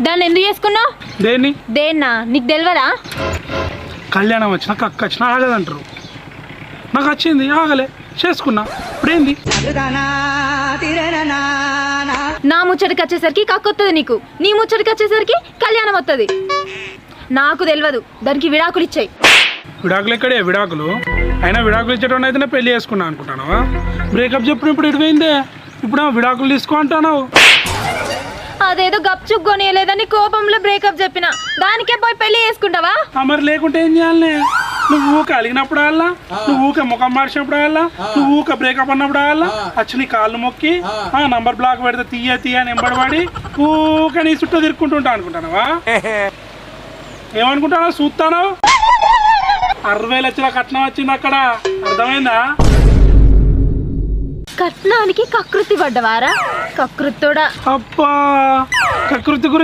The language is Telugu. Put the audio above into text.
దాన్ని ఎందుకు చేసుకున్నావు? దేన్ని? దేన్నా? నీకు తెలియదా కళ్యాణం వచ్చినా కక్క వచ్చినా ఆగదంటారు. నాకు వచ్చింది ఆగలే. చేసుకున్నా. ఇప్పుడేంది? నా ముచ్చటికి వచ్చేసరికి కక్కొత్తది నీకు. నీ ముచ్చటికి వచ్చేసరికి కళ్యాణం వస్తుంది నాకు తెలియదు దానికి విడాకులు ఇచ్చాయి. విడాకులు ఎక్కడే? విడాకులు? అయినా విడాకులు ఇచ్చేటోని అయితేనే పెళ్ళి చేసుకున్నా అనుకుంటాను బ్రేకప్ చెప్పినప్పుడు ఇటు పోయిందే ఇప్పుడు విడాకులు తీసుకో అంటాను అదేదో గప్చుక్ కొనియలేదని కోపంలో బ్రేకప్ చెప్పిన. దానికే పోయి పెళ్ళి చేసుకుంటావా? మరి లేకుంటే ఏం చేయాలి నువ్వు ఊక అలిగినప్పుడు ఆడాలా? నువ్వు ఊక ముఖం మార్చినప్పుడు ఆడాలా? నువ్వు ఊక బ్రేకప్ అన్నప్పుడు ఆడాలా? వచ్చి నీ కాళ్ళు మొక్కి ఆ. నంబర్ బ్లాక్ పెడితే తీయ తీయ అని ఎంబడబడి ఊక నీ చుట్టూ తిరుక్కుంటుంటా అనుకుంటానవా? ఏమనుకుంటానో చూస్తాను? అరవై లక్షల కట్నం వచ్చింది అక్కడ. అర్థమైందా? కట్నానికి కకృతి పడ్డవారా? కకృతుడా. అప్పా కకృతి గురించి